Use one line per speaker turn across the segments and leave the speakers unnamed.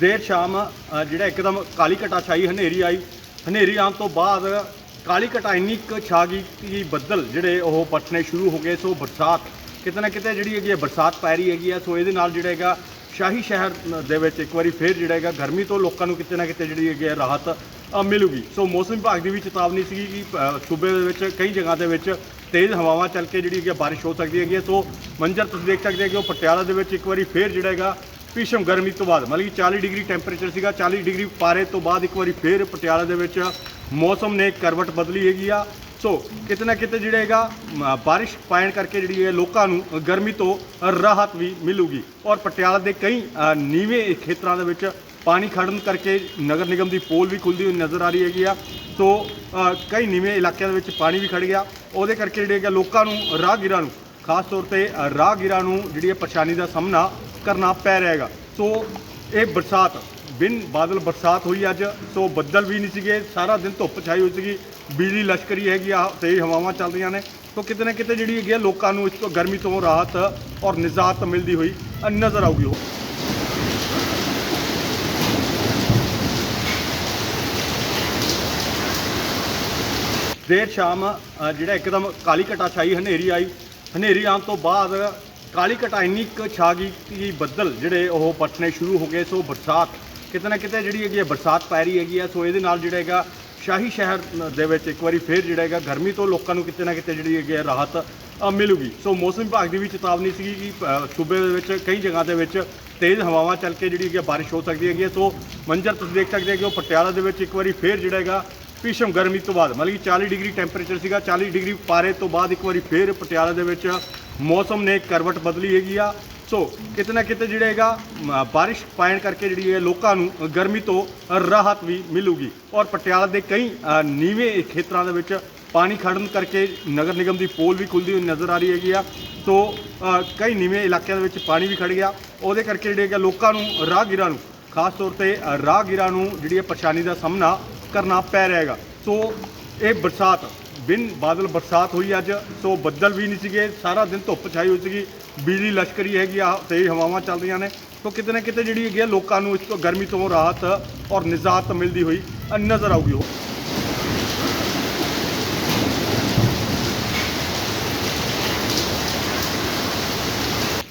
ਦੇਰ ਸ਼ਾਮ ਜਿਹੜਾ ਇੱਕਦਮ ਕਾਲੀ ਘਟਾ ਛਾਈ ਹਨੇਰੀ ਆਈ। ਹਨੇਰੀ ਆਉਣ ਤੋਂ ਬਾਅਦ ਕਾਲੀ ਘਟਾ ਇੰਨੀ ਕੁ ਛਾ ਗਈ ਕਿ ਬੱਦਲ ਜਿਹੜੇ ਉਹ ਪੱਟਣੇ ਸ਼ੁਰੂ ਹੋ ਗਏ। ਸੋ ਬਰਸਾਤ ਕਿਤੇ ਨਾ ਕਿਤੇ ਜਿਹੜੀ ਹੈਗੀ ਹੈ ਬਰਸਾਤ ਪੈ ਰਹੀ ਹੈਗੀ ਆ। ਸੋ ਇਹਦੇ ਨਾਲ ਜਿਹੜਾ ਹੈਗਾ ਸ਼ਾਹੀ ਸ਼ਹਿਰ ਦੇ ਵਿੱਚ ਇੱਕ ਵਾਰੀ ਫੇਰ ਜਿਹੜਾ ਹੈਗਾ ਗਰਮੀ ਤੋਂ ਲੋਕਾਂ ਨੂੰ ਕਿਤੇ ਨਾ ਕਿਤੇ ਜਿਹੜੀ ਹੈਗੀ ਹੈ ਰਾਹਤ ਅ, ਮਿਲੂਗੀ। ਸੋ ਮੌਸਮ ਵਿਭਾਗ ਦੀ ਵੀ ਚੇਤਾਵਨੀ ਸੀਗੀ ਕਿ ਸੂਬੇ ਦੇ ਵਿੱਚ ਕਈ ਜਗ੍ਹਾ ਦੇ ਵਿੱਚ ਤੇਜ਼ ਹਵਾਵਾਂ ਚੱਲ ਕੇ ਜਿਹੜੀ ਹੈਗੀ ਹੈ ਬਾਰਿਸ਼ ਹੋ ਸਕਦੀ ਹੈਗੀ ਹੈ। ਸੋ ਮੰਜ਼ਰ ਤੁਸੀਂ ਦੇਖ ਸਕਦੇ ਹੋ ਕਿ ਉਹ ਪਟਿਆਲਾ ਦੇ ਵਿੱਚ ਇੱਕ ਵਾਰੀ ਫੇਰ ਜਿਹੜਾ ਹੈਗਾ ਭੀਸ਼ਮ ਗਰਮੀ ਤੋਂ ਬਾਅਦ, ਮਤਲਬ ਕਿ 40 ਡਿਗਰੀ ਟੈਂਪਰੇਚਰ ਸੀਗਾ 40 ਡਿਗਰੀ ਪਾਰੇ ਤੋਂ ਬਾਅਦ ਇੱਕ ਵਾਰੀ ਫੇਰ ਪਟਿਆਲਾ ਦੇ ਵਿੱਚ ਮੌਸਮ ਨੇ ਕਰਵਟ ਬਦਲੀ ਹੈਗੀ ਆ। ਸੋ ਕਿਤੇ ਨਾ ਕਿਤੇ ਜਿਹੜਾ ਹੈਗਾ ਬਾਰਿਸ਼ ਪੈਣ ਕਰਕੇ ਜਿਹੜੀ ਹੈ ਲੋਕਾਂ ਨੂੰ ਗਰਮੀ ਤੋਂ ਰਾਹਤ ਵੀ ਮਿਲੂਗੀ। ਔਰ ਪਟਿਆਲਾ ਦੇ ਕਈ ਨੀਵੇਂ ਖੇਤਰਾਂ ਦੇ ਵਿੱਚ ਪਾਣੀ ਖੜਨ ਕਰਕੇ ਨਗਰ ਨਿਗਮ ਦੀ ਪੋਲ ਵੀ ਖੁੱਲਦੀ ਹੋਈ ਨਜ਼ਰ ਆ ਰਹੀ ਹੈਗੀ ਆ। ਸੋ ਕਈ ਨੀਵੇਂ ਇਲਾਕਿਆਂ ਦੇ ਵਿੱਚ ਪਾਣੀ ਵੀ ਖੜ ਗਿਆ। ਉਹਦੇ ਕਰਕੇ ਜਿਹੜੇ ਹੈਗਾ ਲੋਕਾਂ ਨੂੰ, ਰਾਹਗੀਰਾਂ ਨੂੰ, ਖਾਸ ਤੌਰ ਤੇ ਰਾਹਗੀਰਾਂ ਨੂੰ ਜਿਹੜੀ ਹੈ ਪਰੇਸ਼ਾਨੀ ਦਾ ਸਾਹਮਣਾ ਕਰਨਾ ਪੈ ਰਿਹਾ ਹੈਗਾ। ਸੋ ਇਹ ਬਰਸਾਤ, ਬਿਨ ਬਾਦਲ ਬਰਸਾਤ ਹੋਈ ਅੱਜ, ਸੋ ਬੱਦਲ ਵੀ ਨਹੀਂ ਸੀਗੇ, ਸਾਰਾ ਦਿਨ ਧੁੱਪ ਛਾਈ ਹੋਈ ਸੀਗੀ, ਬਿਜਲੀ ਲਸ਼ਕਰੀ ਹੈਗੀ ਆ ਤੇਜ਼ ਹਵਾਵਾਂ ਚੱਲ ਰਹੀਆਂ ਨੇ। ਸੋ ਕਿਤੇ ਨਾ ਕਿਤੇ ਜਿਹੜੀ ਹੈਗੀ ਆ, ਲੋਕਾਂ ਨੂੰ ਇਸ ਤੋਂ ਗਰਮੀ ਤੋਂ ਰਾਹਤ ਔਰ ਨਿਜਾਤ ਮਿਲਦੀ ਹੋਈ ਨਜ਼ਰ ਆਊਗੀ। ਉਹ ਦੇਰ ਸ਼ਾਮ ਜਿਹੜਾ ਇੱਕਦਮ ਕਾਲੀ ਘਟਾ ਛਾਈ ਹਨੇਰੀ ਆਈ। ਹਨੇਰੀ ਆਉਣ ਤੋਂ ਬਾਅਦ ਕਾਲੀ ਘਟਾ ਇੰਨੀ ਕੁ ਛਾ ਗਈ ਕਿ ਬੱਦਲ ਜਿਹੜੇ ਉਹ ਪੱਟਣੇ ਸ਼ੁਰੂ ਹੋ ਗਏ ਸੋ ਬਰਸਾਤ ਕਿਤੇ ਨਾ ਕਿਤੇ ਜਿਹੜੀ ਹੈਗੀ ਹੈ ਬਰਸਾਤ ਪੈ ਰਹੀ ਹੈਗੀ ਆ ਸੋ ਇਹਦੇ ਨਾਲ ਜਿਹੜਾ ਹੈਗਾ ਸ਼ਾਹੀ ਸ਼ਹਿਰ ਦੇ ਵਿੱਚ ਇੱਕ ਵਾਰੀ ਫੇਰ ਜਿਹੜਾ ਹੈਗਾ ਗਰਮੀ ਤੋਂ ਲੋਕਾਂ ਨੂੰ ਕਿਤੇ ਨਾ ਕਿਤੇ ਜਿਹੜੀ ਹੈਗੀ ਹੈ ਰਾਹਤ ਅ, ਮਿਲੂਗੀ ਸੋ ਮੌਸਮ ਵਿਭਾਗ ਦੀ ਵੀ ਚੇਤਾਵਨੀ ਸੀਗੀ ਕਿ ਸੂਬੇ ਦੇ ਵਿੱਚ ਕਈ ਜਗ੍ਹਾ ਦੇ ਵਿੱਚ ਤੇਜ਼ ਹਵਾਵਾਂ ਚੱਲ ਕੇ ਜਿਹੜੀ ਹੈਗੀ ਹੈ ਬਾਰਿਸ਼ ਹੋ ਸਕਦੀ ਹੈਗੀ ਹੈ। ਸੋ ਮੰਜ਼ਰ ਤੁਸੀਂ ਦੇਖ ਸਕਦੇ ਹੋ ਕਿ ਉਹ ਪਟਿਆਲਾ ਦੇ ਵਿੱਚ ਇੱਕ ਵਾਰੀ ਫੇਰ ਜਿਹੜਾ ਹੈਗਾ ਭੀਸ਼ਮ ਗਰਮੀ ਤੋਂ ਬਾਅਦ ਮਤਲਬ ਕਿ 40 ਡਿਗਰੀ ਟੈਂਪਰੇਚਰ ਸੀਗਾ 40 ਡਿਗਰੀ ਪਾਰੇ ਤੋਂ ਬਾਅਦ ਇੱਕ ਵਾਰੀ ਫੇਰ ਪਟਿਆਲਾ ਦੇ ਵਿੱਚ ਮੌਸਮ ਨੇ ਕਰਵਟ ਬਦਲੀ ਹੈਗੀ ਆ। ਸੋ ਕਿਤੇ ਨਾ ਕਿਤੇ ਜਿਹੜਾ ਹੈਗਾ ਮ, ਬਾਰਿਸ਼ ਪੈਣ ਕਰਕੇ ਜਿਹੜੀ ਹੈ ਲੋਕਾਂ ਨੂੰ ਗਰਮੀ ਤੋਂ ਰਾਹਤ ਵੀ ਮਿਲੂਗੀ। ਔਰ ਪਟਿਆਲਾ ਦੇ ਕਈ ਨੀਵੇਂ ਖੇਤਰਾਂ ਦੇ ਵਿੱਚ ਪਾਣੀ ਖੜਨ ਕਰਕੇ ਨਗਰ ਨਿਗਮ ਦੀ ਪੋਲ ਵੀ ਖੁੱਲਦੀ ਹੋਈ ਨਜ਼ਰ ਆ ਰਹੀ ਹੈਗੀ ਆ। ਸੋ ਕਈ ਨੀਵੇਂ ਇਲਾਕਿਆਂ ਦੇ ਵਿੱਚ ਪਾਣੀ ਵੀ ਖੜ ਗਿਆ। ਉਹਦੇ ਕਰਕੇ ਜਿਹੜੇ ਹੈਗਾ ਲੋਕਾਂ ਨੂੰ ਰਾਹਗੀਰਾਂ ਨੂੰ ਖਾਸ ਤੌਰ ਤੇ ਰਾਹਗੀਰਾਂ ਨੂੰ ਜਿਹੜੀ ਹੈ ਪਰੇਸ਼ਾਨੀ ਦਾ ਸਾਹਮਣਾ ਕਰਨਾ ਪੈ ਰਿਹਾ ਹੈਗਾ। ਸੋ ਇਹ ਬਰਸਾਤ ਬਿਨ ਬਾਦਲ ਬਰਸਾਤ ਹੋਈ ਅੱਜ, ਸੋ ਬੱਦਲ ਵੀ ਨਹੀਂ ਸੀਗੇ, ਸਾਰਾ ਦਿਨ ਧੁੱਪ ਛਾਈ ਹੋਈ ਸੀਗੀ, ਬਿਜਲੀ ਲਸ਼ਕਰੀ ਹੈਗੀ ਆ ਤੇਜ਼ ਹਵਾਵਾਂ ਚੱਲ ਰਹੀਆਂ ਨੇ। ਸੋ ਕਿਤੇ ਨਾ ਕਿਤੇ ਜਿਹੜੀ ਹੈਗੀ ਆ, ਲੋਕਾਂ ਨੂੰ ਇਸ ਤੋਂ ਗਰਮੀ ਤੋਂ ਰਾਹਤ ਔਰ ਨਿਜਾਤ ਮਿਲਦੀ ਹੋਈ ਨਜ਼ਰ ਆਊਗੀ ਉਹ।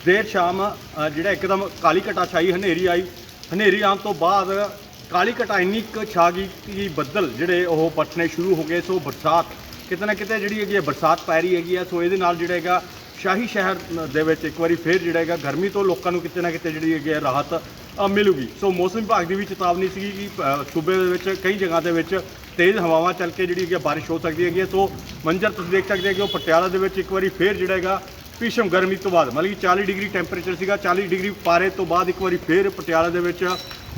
ਦੇਰ ਸ਼ਾਮ ਜਿਹੜਾ ਇੱਕਦਮ ਕਾਲੀ ਘਟਾ ਛਾਈ, ਹਨੇਰੀ ਆਈ। ਹਨੇਰੀ ਆਉਣ ਤੋਂ ਬਾਅਦ ਕਾਲੀ ਘਟਾ ਇੰਨੀ ਕੁ ਛਾ ਗਈ ਕਿ ਬੱਦਲ ਜਿਹੜੇ ਉਹ ਪੱਟਣੇ ਸ਼ੁਰੂ ਹੋ ਗਏ, ਸੋ ਬਰਸਾਤ ਕਿਤੇ ਨਾ ਕਿਤੇ ਜਿਹੜੀ ਹੈਗੀ ਹੈ ਬਰਸਾਤ ਪੈ ਰਹੀ ਹੈਗੀ ਆ ਸੋ ਇਹਦੇ ਨਾਲ ਜਿਹੜਾ ਹੈਗਾ ਸ਼ਾਹੀ ਸ਼ਹਿਰ ਦੇ ਵਿੱਚ ਇੱਕ ਵਾਰੀ ਫੇਰ ਜਿਹੜਾ ਹੈਗਾ ਗਰਮੀ ਤੋਂ ਲੋਕਾਂ ਨੂੰ ਕਿਤੇ ਨਾ ਕਿਤੇ ਜਿਹੜੀ ਹੈਗੀ ਹੈ ਰਾਹਤ ਅ, ਮਿਲੂਗੀ ਸੋ ਮੌਸਮ ਵਿਭਾਗ ਦੀ ਵੀ ਚੇਤਾਵਨੀ ਸੀਗੀ ਕਿ ਸੂਬੇ ਦੇ ਵਿੱਚ ਕਈ ਜਗ੍ਹਾ ਦੇ ਵਿੱਚ ਤੇਜ਼ ਹਵਾਵਾਂ ਚੱਲ ਕੇ ਜਿਹੜੀ ਹੈਗੀ ਹੈ ਬਾਰਿਸ਼ ਹੋ ਸਕਦੀ ਹੈਗੀ ਹੈ। ਸੋ ਮੰਜ਼ਰ ਤੁਸੀਂ ਦੇਖ ਸਕਦੇ ਹੋ ਕਿ ਉਹ ਪਟਿਆਲਾ ਦੇ ਵਿੱਚ ਇੱਕ ਵਾਰੀ ਫੇਰ ਜਿਹੜਾ ਹੈਗਾ ਭੀਸ਼ਮ ਗਰਮੀ ਤੋਂ ਬਾਅਦ ਮਤਲਬ ਕਿ 40 ਡਿਗਰੀ ਟੈਂਪਰੇਚਰ ਸੀਗਾ 40 ਡਿਗਰੀ ਪਾਰੇ ਤੋਂ ਬਾਅਦ ਇੱਕ ਵਾਰੀ ਫੇਰ ਪਟਿਆਲਾ ਦੇ ਵਿੱਚ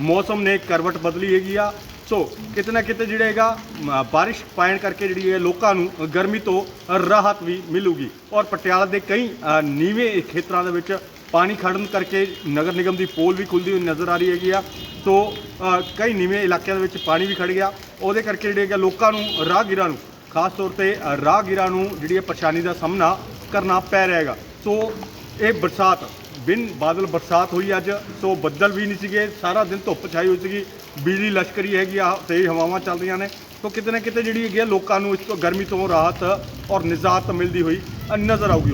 ਮੌਸਮ ਨੇ ਕਰਵਟ ਬਦਲੀ ਹੈਗੀ ਆ ਸੋ ਕਿਤੇ ਨਾ ਕਿਤੇ ਜਿਹੜਾ ਹੈਗਾ ਮ, ਬਾਰਿਸ਼ ਪੈਣ ਕਰਕੇ ਜਿਹੜੀ ਹੈ ਲੋਕਾਂ ਨੂੰ ਗਰਮੀ ਤੋਂ ਰਾਹਤ ਵੀ ਮਿਲੂਗੀ। ਔਰ ਪਟਿਆਲਾ ਦੇ ਕਈ ਅ, ਨੀਵੇਂ ਖੇਤਰਾਂ ਦੇ ਵਿੱਚ ਪਾਣੀ ਖੜਨ ਕਰਕੇ ਨਗਰ ਨਿਗਮ ਦੀ ਪੋਲ ਵੀ ਖੁੱਲਦੀ ਹੋਈ ਨਜ਼ਰ ਆ ਰਹੀ ਹੈਗੀ ਆ। ਸੋ ਅ, ਕਈ ਨੀਵੇਂ ਇਲਾਕਿਆਂ ਦੇ ਵਿੱਚ ਪਾਣੀ ਵੀ ਖੜ ਗਿਆ। ਉਹਦੇ ਕਰਕੇ ਜਿਹੜੇ ਹੈਗਾ ਲੋਕਾਂ ਨੂੰ ਰਾਹਗੀਰਾਂ ਨੂੰ ਖਾਸ ਤੌਰ ਤੇ ਅ, ਰਾਹਗੀਰਾਂ ਨੂੰ ਜਿਹੜੀ ਹੈ ਪਰੇਸ਼ਾਨੀ ਦਾ ਸਾਹਮਣਾ ਕਰਨਾ ਪੈ ਰਿਹਾ ਹੈਗਾ। ਸੋ ਇਹ ਬਰਸਾਤ ਬਿਨ ਬਾਦਲ ਬਰਸਾਤ ਹੋਈ ਅੱਜ ਸੋ ਬੱਦਲ ਵੀ ਨਹੀਂ ਸੀਗੇ। ਸਾਰਾ ਦਿਨ ਧੁੱਪ ਛਾਈ ਹੋਈ ਸੀਗੀ। ਬਿਜਲੀ ਲਸ਼ਕਰੀ ਹੈਗੀ ਆ ਤੇਜ਼ ਹਵਾਵਾਂ ਚੱਲ ਰਹੀਆਂ ਨੇ। ਸੋ ਕਿਤੇ ਨਾ ਕਿਤੇ ਜਿਹੜੀ ਹੈਗੀ ਆ ਲੋਕਾਂ ਨੂੰ ਇਸ ਤੋਂ ਗਰਮੀ ਤੋਂ ਰਾਹਤ ਔਰ ਨਿਜਾਤ ਮਿਲਦੀ ਹੋਈ ਨਜ਼ਰ ਆਊਗੀ।